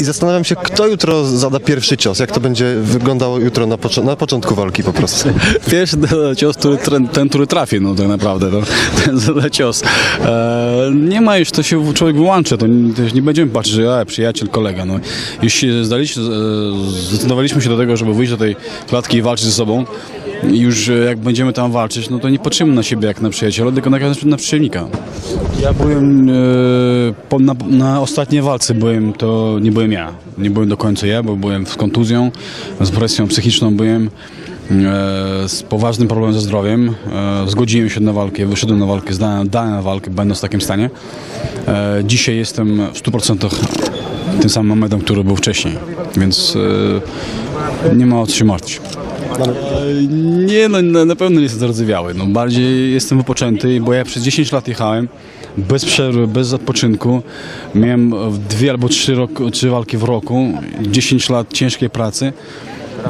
I zastanawiam się, kto jutro zada pierwszy cios, jak to będzie wyglądało jutro na, pocz- na początku walki po prostu. Pierwszy cios, który, ten, który trafi, no tak naprawdę, to, ten zada cios. E, nie ma już, to się człowiek wyłączy, to, nie- nie będziemy patrzeć, że e, przyjaciel, kolega. No. Się zdaliśmy, e, zdecydowaliśmy się do tego, żeby wyjść do tej klatki i walczyć ze sobą. Już e, jak będziemy tam walczyć, no to nie patrzymy na siebie jak na przyjaciela, tylko na, na przeciwnika. Ja byłem e, na, na ostatniej walce byłem, to nie byłem ja. Nie byłem do końca ja, bo byłem z kontuzją, z presją psychiczną byłem, e, z poważnym problemem ze zdrowiem. E, zgodziłem się na walkę, wyszedłem na walkę, zdałem, dałem na walkę, będąc w takim stanie. Dzisiaj jestem w 100% tym samym momentem, który był wcześniej, więc nie ma o co się martwić. Nie, no na, pewno nie jestem zardzewiały. No, bardziej jestem wypoczęty, bo ja przez 10 lat jechałem bez przerwy, bez odpoczynku. Miałem dwie albo trzy, trzy walki w roku, 10 lat ciężkiej pracy.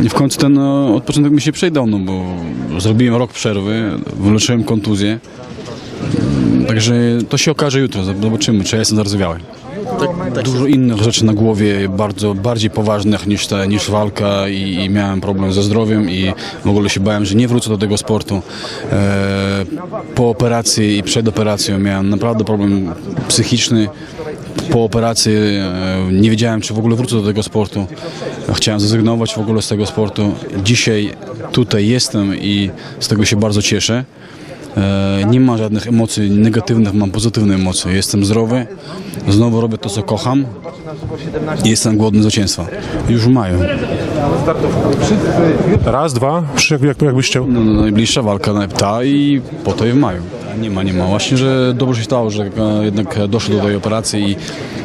I w końcu ten no, odpoczynek mi się przydał, no bo zrobiłem rok przerwy, wyleczyłem kontuzję. Także to się okaże jutro, zobaczymy, czy ja jestem zardzewiały. Dużo innych rzeczy na głowie, bardzo bardziej poważnych niż, te, niż walka i, i miałem problem ze zdrowiem i w ogóle się bałem, że nie wrócę do tego sportu. E, po operacji i przed operacją miałem naprawdę problem psychiczny. Po operacji e, nie wiedziałem, czy w ogóle wrócę do tego sportu. Chciałem zrezygnować w ogóle z tego sportu. Dzisiaj tutaj jestem i z tego się bardzo cieszę. E, Nie ma żadnych emocji negatywnych, mam pozytywne emocje. Jestem zdrowy, znowu robię to, co kocham i jestem głodny zwycięstwa. Już w maju. Raz, dwa, trzy, jak, jak, jakbyś chciał. No, no, najbliższa walka na ta i po to i w maju. Nie ma, nie ma. Właśnie, że dobrze się stało, że e, jednak doszło do tej operacji i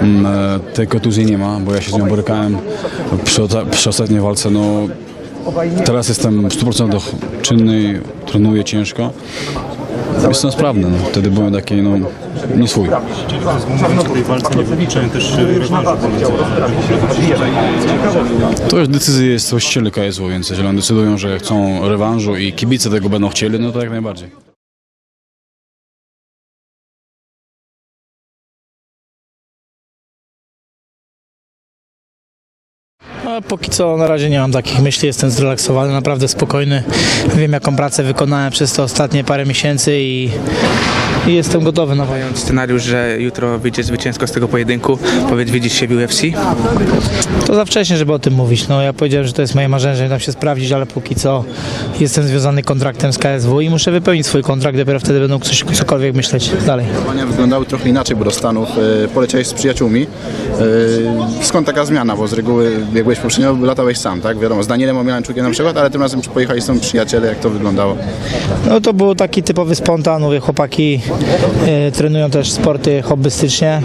mm, e, tej kontuzji nie ma, bo ja się z nią borykałem przy, przy ostatniej walce. No, teraz jestem w 100% czynny, trenuję ciężko. Jestem sprawny. No. Wtedy byłem taki, no, nie swój. To już decyzja jest właścicieli KSW, więc jeżeli oni decydują, że chcą rewanżu i kibice tego będą chcieli, no to jak najbardziej. A póki co na razie nie mam takich myśli, jestem zrelaksowany, naprawdę spokojny. Wiem jaką pracę wykonałem przez te ostatnie parę miesięcy i, i jestem gotowy na wojnę. scenariusz, że jutro wyjdzie zwycięsko z tego pojedynku. Powiedz, widzisz się w UFC? To za wcześnie, żeby o tym mówić. No, ja powiedziałem, że to jest moje marzenie, żeby tam się sprawdzić, ale póki co jestem związany kontraktem z KSW i muszę wypełnić swój kontrakt, dopiero wtedy będą coś, cokolwiek myśleć dalej. Działania wyglądały trochę inaczej, bo do Stanów e, poleciałeś z przyjaciółmi. E, skąd taka zmiana? Bo z reguły jak byłeś poprzednio, latałeś sam, tak? Wiadomo, z Danielem Omielańczukiem na przykład, ale tym razem pojechali są przyjaciele, jak to wyglądało? No to był taki typowy spontan, mówię, chłopaki trenują też sporty hobbystycznie.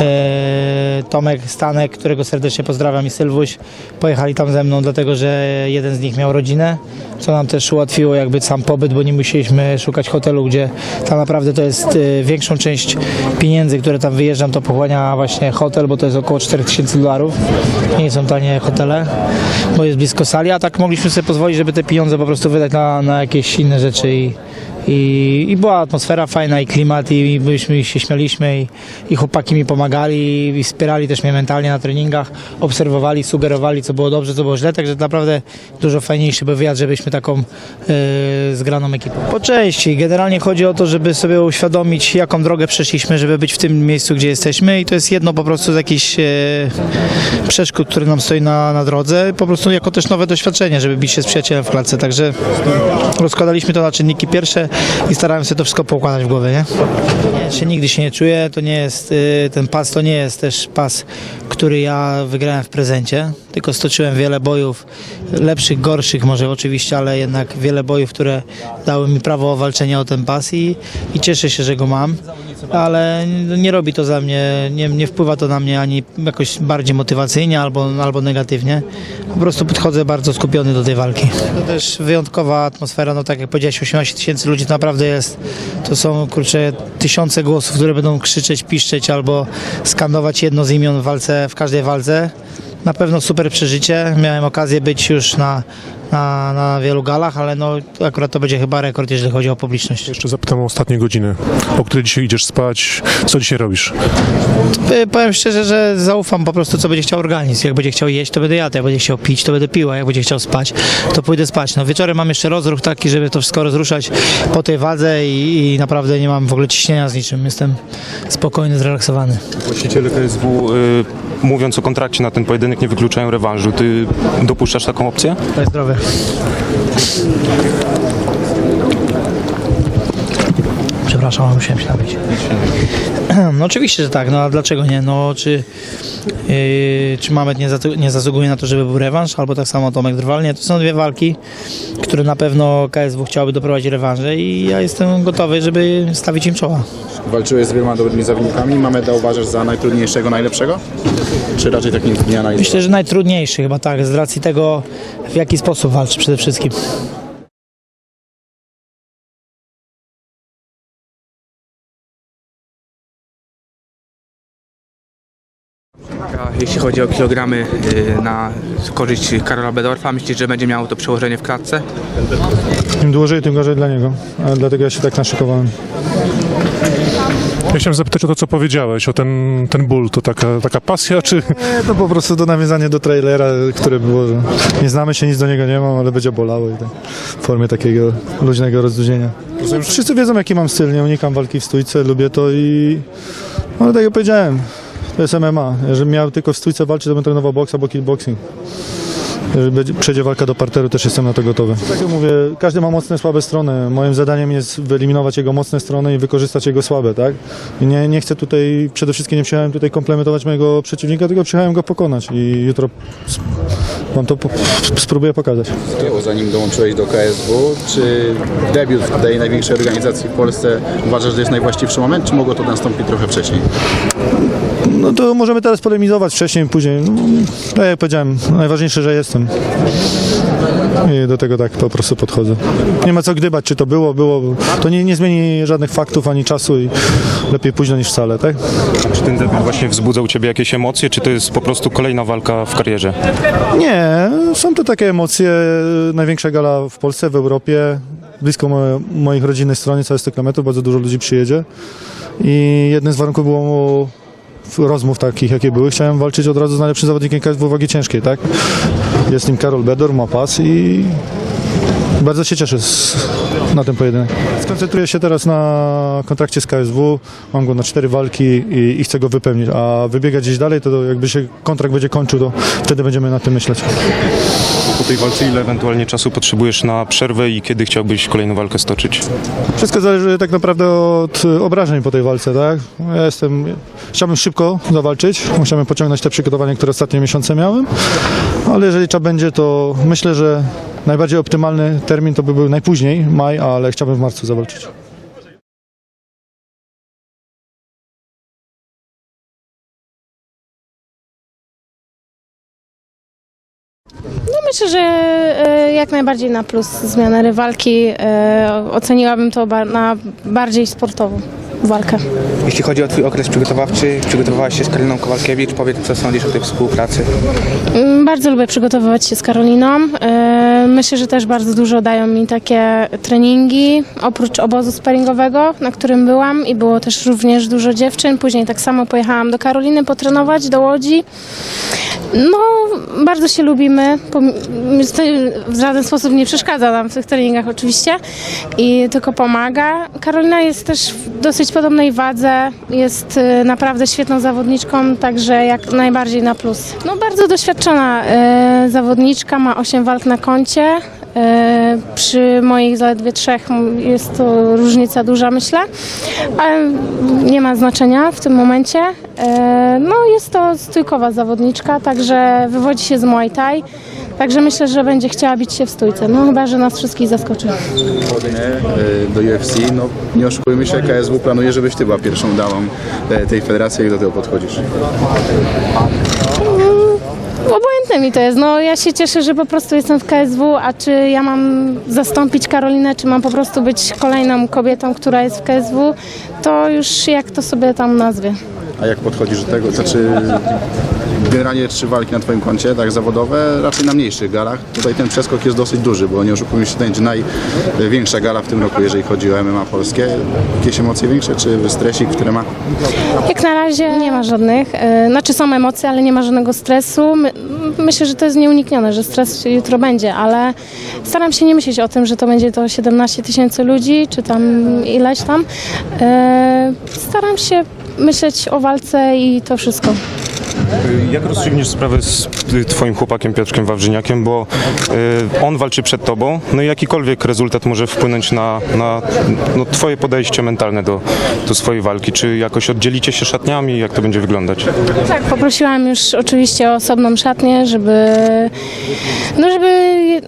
E, Tomek, Stanek, którego serdecznie pozdrawiam i Sylwuś pojechali tam ze mną, dlatego że jeden z nich miał rodzinę, co nam też ułatwiło jakby sam pobyt, bo nie musieliśmy szukać hotelu, gdzie tam naprawdę to jest e, większą część pieniędzy, które tam wyjeżdżam, to pochłania właśnie hotel, bo to jest około 4000 dolarów. Nie są tanie hotele, bo jest blisko sali, a tak mogliśmy sobie pozwolić, żeby te pieniądze po prostu wydać na, na jakieś inne rzeczy i, i, i była atmosfera fajna i klimat i, i się śmialiśmy i, i chłopaki mi pomagali i wspierali też mnie mentalnie na treningach, obserwowali, sugerowali co było dobrze, co było źle, także naprawdę dużo fajniejszy był wyjazd, żebyśmy taką e, zgraną ekipą. Po części, generalnie chodzi o to, żeby sobie uświadomić jaką drogę przeszliśmy, żeby być w tym miejscu, gdzie jesteśmy i to jest jedno po prostu z jakichś e, przeszkód, które nam stoi na, na drodze, po prostu jako też nowe doświadczenie, żeby bić się z przyjacielem w klatce, także rozkładaliśmy to na czynniki pierwsze i starałem się to wszystko poukładać w głowie, nie? Nie, się nigdy się nie czuję, to nie jest, y, ten pas to nie jest też pas, który ja wygrałem w prezencie, tylko stoczyłem wiele bojów, lepszych, gorszych może oczywiście, ale jednak wiele bojów, które dały mi prawo walczenia o ten pas i, i cieszę się, że go mam, ale nie robi to za mnie, nie, nie wpływa to na mnie ani jakoś bardziej motywacyjnie albo, albo negatywnie, po prostu podchodzę bardzo skupiony do tej walki. To też wyjątkowa atmosfera, no tak jak powiedziałeś, 18 tysięcy ludzi to naprawdę jest, to są kurczę tysiące głosów, które będą krzyczeć, piszczeć albo skandować jedno z imion w walce, w każdej walce. Na pewno super przeżycie. Miałem okazję być już na na, na wielu galach, ale no akurat to będzie chyba rekord, jeżeli chodzi o publiczność. Jeszcze zapytam o ostatnie godziny. O której dzisiaj idziesz spać? Co dzisiaj robisz? Powiem szczerze, że zaufam po prostu, co będzie chciał organizm. Jak będzie chciał jeść, to będę jadł. Jak będzie chciał pić, to będę pił. A jak będzie chciał spać, to pójdę spać. No wieczorem mam jeszcze rozruch taki, żeby to wszystko rozruszać po tej wadze i, i naprawdę nie mam w ogóle ciśnienia z niczym. Jestem spokojny, zrelaksowany. Właściciele KSW, y, mówiąc o kontrakcie na ten pojedynek, nie wykluczają rewanżu. Ty dopuszczasz taką opcję? Daj zdrowie. Przepraszam, musiałem się napić. No oczywiście, że tak, no a dlaczego nie? No czy, yy, czy Mamet nie, zatu- nie zasługuje na to, żeby był rewanż, albo tak samo Tomek Drwal? Nie, to są dwie walki, które na pewno KSW chciałoby doprowadzić rewanże i ja jestem gotowy, żeby stawić im czoła. Walczyłeś z wieloma dobrymi zawodnikami. Mameda uważasz za najtrudniejszego, najlepszego? Czy raczej tak nie, nie? Myślę, że najtrudniejszy chyba tak, z racji tego, w jaki sposób walczy przede wszystkim. Jeśli chodzi o kilogramy y, na korzyść Karola Bedorfa, myślisz, że będzie miało to przełożenie w klatce? Im dłużej, tym gorzej dla niego. A dlatego ja się tak naszykowałem. Ja chciałem zapytać o to, co powiedziałeś, o ten, ten ból. To taka, taka pasja, czy... Nie, to po prostu to nawiązanie do trailera, które było, że nie znamy się, nic do niego nie mam, ale będzie bolało i tak, w formie takiego luźnego rozluźnienia. Wszyscy wiedzą, jaki mam styl, nie unikam walki w stójce, lubię to i... No tak jak powiedziałem, to jest MMA. Jeżeli miał tylko w stójce walczyć, to bym trenował boks albo kickboxing. Jeżeli będzie- przejdzie walka do parteru, też jestem na to gotowy. Tak jak mówię, każdy ma mocne, słabe strony. Moim zadaniem jest wyeliminować jego mocne strony i wykorzystać jego słabe, tak? I nie, nie chcę tutaj, przede wszystkim nie przyjechałem tutaj komplementować mojego przeciwnika, tylko przyjechałem go pokonać i jutro s- wam to po, spróbuję pokazać. Było zanim dołączyłeś do KSW. Czy debiut w tej największej organizacji w Polsce uważasz, że jest najwłaściwszy moment, czy mogło to nastąpić trochę wcześniej? No to możemy teraz polemizować wcześniej, później. No, tak jak powiedziałem, najważniejsze, że jestem. I do tego tak po prostu podchodzę. Nie ma co gdybać, czy to było, było. To nie, nie zmieni żadnych faktów ani czasu i lepiej późno niż wcale, tak? Czy ten debiut właśnie wzbudzał u Ciebie jakieś emocje, czy to jest po prostu kolejna walka w karierze? Nie, są to takie emocje. Największa gala w Polsce, w Europie. Blisko moje, moich rodzinnych stron, całe 100 km, bardzo dużo ludzi przyjedzie. I jednym z warunków było rozmów takich, jakie były. Chciałem walczyć od razu z najlepszym zawodnikiem KSW wagi ciężkiej, tak? Jest nim Karol Bedor, ma pas i bardzo się cieszę z, na ten pojedynek. Skoncentruję się teraz na kontrakcie z KSW. Mam go na cztery walki i, i chcę go wypełnić. A wybiegać gdzieś dalej, to, to jakby się kontrakt będzie kończył, to wtedy będziemy nad tym myśleć. Po tej walce ile ewentualnie czasu potrzebujesz na przerwę i kiedy chciałbyś kolejną walkę stoczyć? Wszystko zależy tak naprawdę od obrażeń po tej walce, tak? Ja jestem, chciałbym szybko zawalczyć, musiałem pociągnąć te przygotowania, które ostatnie miesiące miałem, ale jeżeli trzeba będzie, to myślę, że najbardziej optymalny termin to by był najpóźniej maj, ale chciałbym w marcu zawalczyć. Myślę, że e, jak najbardziej na plus zmiana rywalki. E, Oceniłabym to na bardziej sportową walkę. Jeśli chodzi o Twój okres przygotowawczy, przygotowałaś się z Karoliną Kowalkiewicz, powiedz co sądzisz o tej współpracy. Mm, Bardzo lubię przygotowywać się z Karoliną. Myślę, że też bardzo dużo dają mi takie treningi, oprócz obozu sparingowego, na którym byłam i było też również dużo dziewczyn. Później tak samo pojechałam do Karoliny potrenować, do Łodzi. No, bardzo się lubimy. W żaden sposób nie przeszkadza nam w tych treningach oczywiście i tylko pomaga. Karolina jest też w dosyć podobnej wadze, jest y, naprawdę świetną zawodniczką, także jak najbardziej na plus. No bardzo doświadczona y, zawodniczka, ma 8 walk na koncie. Y, Przy moich zaledwie trzech jest to różnica duża, myślę, ale nie ma znaczenia w tym momencie. Y, No jest to stójkowa zawodniczka, także wywodzi się z Muay Thai. Także myślę, że będzie chciała bić się w stójce. No chyba, że nas wszystkich zaskoczy. E, do UFC, no nie oszukujmy się, KSW planuje, żebyś ty była pierwszą damą e, tej federacji, jak do tego podchodzisz. Mi to jest. No ja się cieszę, że po prostu jestem w KSW, a czy ja mam zastąpić Karolinę, czy mam po prostu być kolejną kobietą, która jest w KSW, to już jak to sobie tam nazwie. A jak podchodzisz do tego, znaczy generalnie trzy walki na Twoim koncie, tak zawodowe, raczej na mniejszych galach. Tutaj ten przeskok jest dosyć duży, bo nie oszukujmy się, to będzie największa gala w tym roku, jeżeli chodzi o MMA polskie. Jakieś emocje większe, czy stresik, który ma? Jak na razie nie ma żadnych, e, znaczy są emocje, ale nie ma żadnego stresu. My, myślę, że to jest nieuniknione, że stres jutro będzie, ale staram się nie myśleć o tym, że to będzie to 17 tysięcy ludzi, czy tam ileś tam. E, Staram się myśleć o walce i to wszystko. Jak rozstrzygniesz sprawę z y, twoim chłopakiem Piotrkiem Wawrzyniakiem, bo y, on walczy przed tobą, no i jakikolwiek rezultat może wpłynąć na, na no, twoje podejście mentalne do, do swojej walki. Czy jakoś oddzielicie się szatniami? Jak to będzie wyglądać? Tak, poprosiłam już oczywiście o osobną szatnię, żeby, no żeby,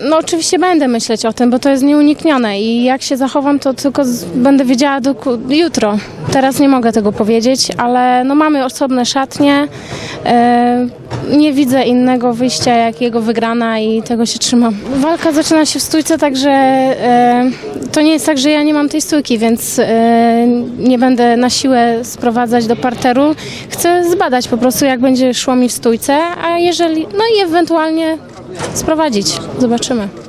no oczywiście będę myśleć o tym, bo to jest nieuniknione i jak się zachowam, to tylko z, będę wiedziała doku- jutro. Teraz nie mogę tego powiedzieć, ale no mamy osobne szatnie. E, nie widzę innego wyjścia jak jego wygrana i tego się trzymam. Walka zaczyna się w stójce, także e, to nie jest tak, że ja nie mam tej stójki, więc e, nie będę na siłę sprowadzać do parteru. Chcę zbadać po prostu, jak będzie szło mi w stójce, a jeżeli, no i ewentualnie sprowadzić. Zobaczymy.